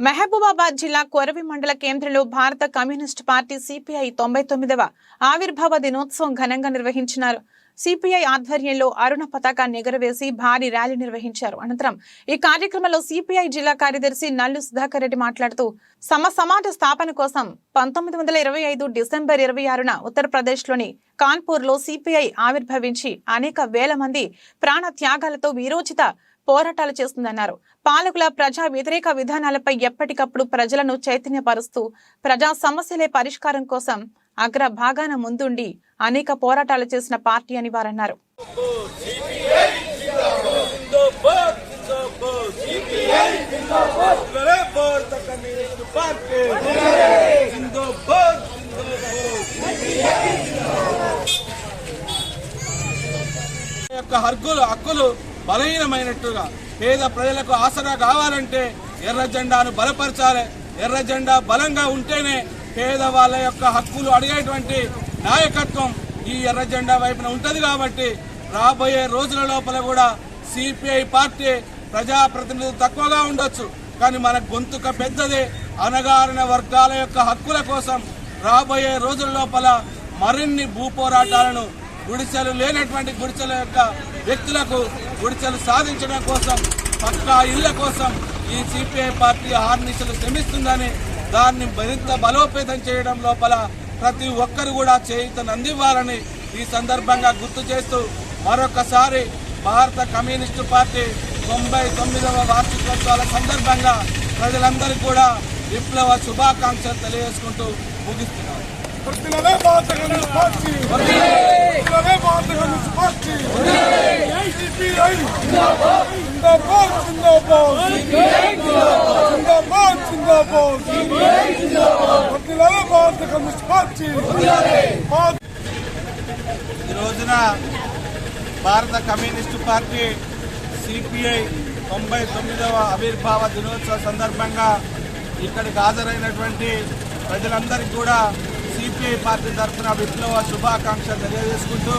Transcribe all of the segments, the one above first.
మహబూబాబాద్ జిల్లా కొరవి మండల కేంద్రంలో భారత కమ్యూనిస్టు పార్టీ సిపిఐ తొంభై తొమ్మిదవ ఆవిర్భావ దినోత్సవం ఘనంగా నిర్వహించినారు. సిపిఐ ఆధ్వర్యంలో అరుణ పతాకాన్ని ఎగరవేసి భారీ ర్యాలీ నిర్వహించారు. అనంతరం ఈ కార్యక్రమంలో సిపిఐ జిల్లా కార్యదర్శి నల్లు సుధాకర్ రెడ్డి మాట్లాడుతూ సమ సమాజ స్థాపన కోసం పంతొమ్మిది వందల ఇరవై ఐదు డిసెంబర్ ఇరవై ఆరున ఉత్తరప్రదేశ్లోని కాన్పూర్లో సిపిఐ ఆవిర్భవించి అనేక వేల మంది ప్రాణ త్యాగాలతో వీరోచిత పోరాటాలు చేస్తుందన్నారు. పాలకుల ప్రజా వ్యతిరేక విధానాలపై ఎప్పటికప్పుడు ప్రజలను చైతన్యపరుస్తూ ప్రజా సమస్యలే పరిష్కారం కోసం అగ్ర భాగాన ముందుండి అనేక పోరాటాలు చేసిన పార్టీ అని వారన్నారు. యొక్క హక్కులు హక్కులు బలహీనమైనట్టుగా పేద ప్రజలకు ఆసరా కావాలంటే ఎర్ర జెండాను బలపరచాలి. ఎర్ర జెండా బలంగా ఉంటేనే పేదవాళ్ళ యొక్క హక్కులు అడిగేటువంటి నాయకత్వం ఈ ఎర్ర జెండా వైపున ఉంటుంది కాబట్టి రాబోయే రోజుల లోపల కూడా సిపిఐ పార్టీ ప్రజాప్రతినిధులు తక్కువగా ఉండొచ్చు. కానీ మన గొంతుక పెద్దదే. అనగారిన వర్గాల యొక్క హక్కుల కోసం రాబోయే రోజుల లోపల మరిన్ని భూ పోరాటాలను గుడిసెలు లేనటువంటి గుడిసెల యొక్క వ్యక్తులకు గుడిసెలు సాధించడం కోసం పక్కా ఇళ్ళ కోసం ఈ సిపిఐ పార్టీ ఆర్నిశలు శ్రమిస్తుందని దాన్ని మరింత బలోపేతం చేయడం లోపల ప్రతి ఒక్కరు కూడా చేయుతను అందివ్వాలని ఈ సందర్భంగా గుర్తు చేస్తూ మరొకసారి భారత కమ్యూనిస్టు పార్టీ తొంభై తొమ్మిదవ వార్షికోత్సవాల సందర్భంగా ప్రజలందరికీ కూడా విప్లవ శుభాకాంక్షలు తెలియజేసుకుంటూ ముగిస్తున్నారు వర్తిల్లలే భారత కమ్యూనిస్ట్ పార్టీ వర్తిల్లలే భారత కమ్యూనిస్ట్ పార్టీ సిపిఐ జిందాబాద్ జిందాబాద్ జిందాబాద్ జిందాబాద్ భారత కమ్యూనిస్ట్ పార్టీ ఈ రోజున భారత కమ్యూనిస్టు పార్టీ సిపిఐ తొంభై తొమ్మిదవ ఆవిర్భావ దినోత్సవ సందర్భంగా ఇక్కడికి హాజరైనటువంటి ప్రజలందరికీ కూడా సిపిఐ పార్టీ తరఫున విప్లవ శుభాకాంక్షలు తెలియజేసుకుంటూ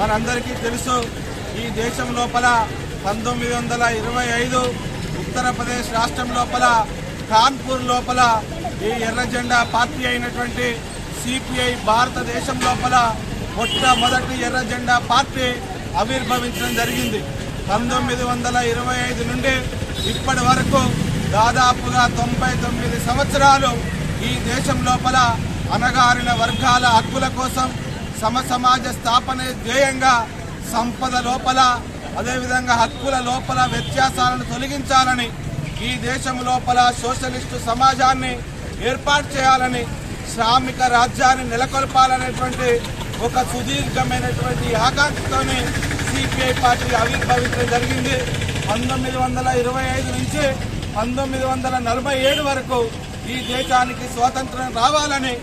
మనందరికీ తెలుసు ఈ దేశం లోపల పంతొమ్మిది వందల ఇరవై ఐదు ఉత్తరప్రదేశ్ రాష్ట్రం లోపల కాన్పూర్ లోపల ఈ ఎర్ర జెండా పార్టీ అయినటువంటి సిపిఐ భారతదేశం లోపల మొట్టమొదటి ఎర్ర జెండా పార్టీ ఆవిర్భవించడం జరిగింది. పంతొమ్మిది వందల ఇరవై ఐదు నుండి ఇప్పటి వరకు దాదాపుగా తొంభై తొమ్మిది సంవత్సరాలు ఈ దేశం లోపల అణగారిన వర్గాల హక్కుల కోసం సమ సమాజ స్థాపనే ధ్యేయంగా సంపద లోపల అదేవిధంగా హక్కుల లోపల వ్యత్యాసాలను తొలగించాలని ఈ దేశం లోపల సోషలిస్టు సమాజాన్ని ఏర్పాటు చేయాలని శ్రామిక రాజ్యాన్ని నెలకొల్పాలనేటువంటి ఒక సుదీర్ఘమైనటువంటి ఆకాంక్షతోని సిపిఐ పార్టీ ఆవిర్భవించడం జరిగింది. పంతొమ్మిది వందల ఇరవై ఐదు నుంచి పంతొమ్మిది వందల నలభై ఏడు వరకు ఈ దేశానికి స్వాతంత్రం రావాలని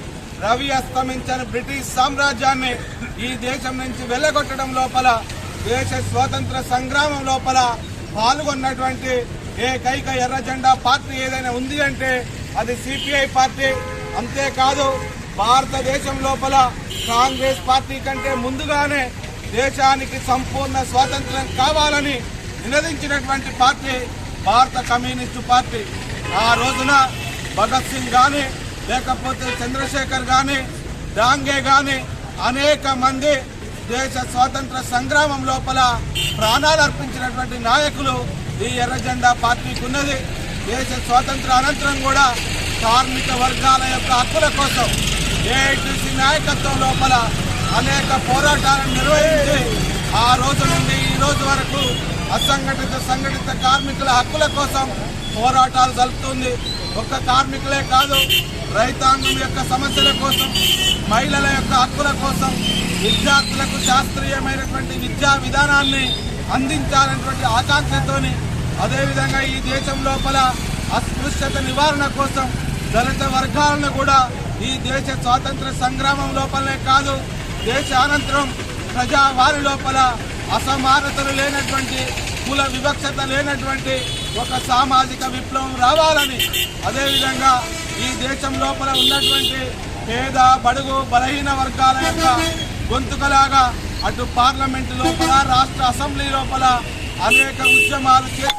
రవి అస్తమించని బ్రిటిష్ సామ్రాజ్యాన్ని ఈ దేశం నుంచి వెళ్ళగొట్టడం లోపల దేశ స్వాతంత్ర సంగ్రామం లోపల పాల్గొన్నటువంటి ఏకైక ఎర్ర జెండా పార్టీ ఏదైనా ఉంది అంటే అది సిపిఐ పార్టీ. అంతేకాదు భారతదేశం లోపల కాంగ్రెస్ పార్టీ కంటే ముందుగానే దేశానికి సంపూర్ణ స్వాతంత్రం కావాలని నినదించినటువంటి పార్టీ భారత కమ్యూనిస్టు పార్టీ. ఆ రోజున భగత్ సింగ్ కానీ లేకపోతే చంద్రశేఖర్ కానీ డాంగే కానీ అనేక మంది దేశ స్వాతంత్ర సంగ్రామం లోపల ప్రాణాలు అర్పించినటువంటి నాయకులు ఈ ఎర్రజెండా పార్టీకి ఉన్నది. దేశ స్వాతంత్ర అనంతరం కూడా కార్మిక వర్గాల యొక్క హక్కుల కోసం ఏఐటీసీ నాయకత్వం లోపల అనేక పోరాటాలను నిర్వహించి ఆ రోజు నుండి ఈ రోజు వరకు అసంఘటిత సంఘటిత కార్మికుల హక్కుల కోసం పోరాటాలు జరుపుతుంది. ఒక్క కార్మికులే కాదు రైతాంగం యొక్క సమస్యల కోసం మహిళల యొక్క హక్కుల కోసం విద్యార్థులకు శాస్త్రీయమైనటువంటి విద్యా విధానాన్ని అందించాలన్నటువంటి ఆకాంక్షతోని అదేవిధంగా ఈ దేశం లోపల అస్పృశ్యత నివారణ కోసం దళిత వర్గాలను కూడా ఈ దేశ స్వాతంత్ర సంగ్రామం లోపలనే కాదు దేశ అనంతరం ప్రజావారి లోపల అసమానతలు లేనటువంటి కుల వివక్షత లేనటువంటి ఒక సామాజిక విప్లవం రావాలని అదేవిధంగా ఈ దేశం లోపల ఉన్నటువంటి పేద బడుగు బలహీన వర్గాల యొక్క గొంతుకలాగా అటు పార్లమెంటు లోపల రాష్ట్ర అసెంబ్లీ లోపల అనేక ఉద్యమాలు చేసే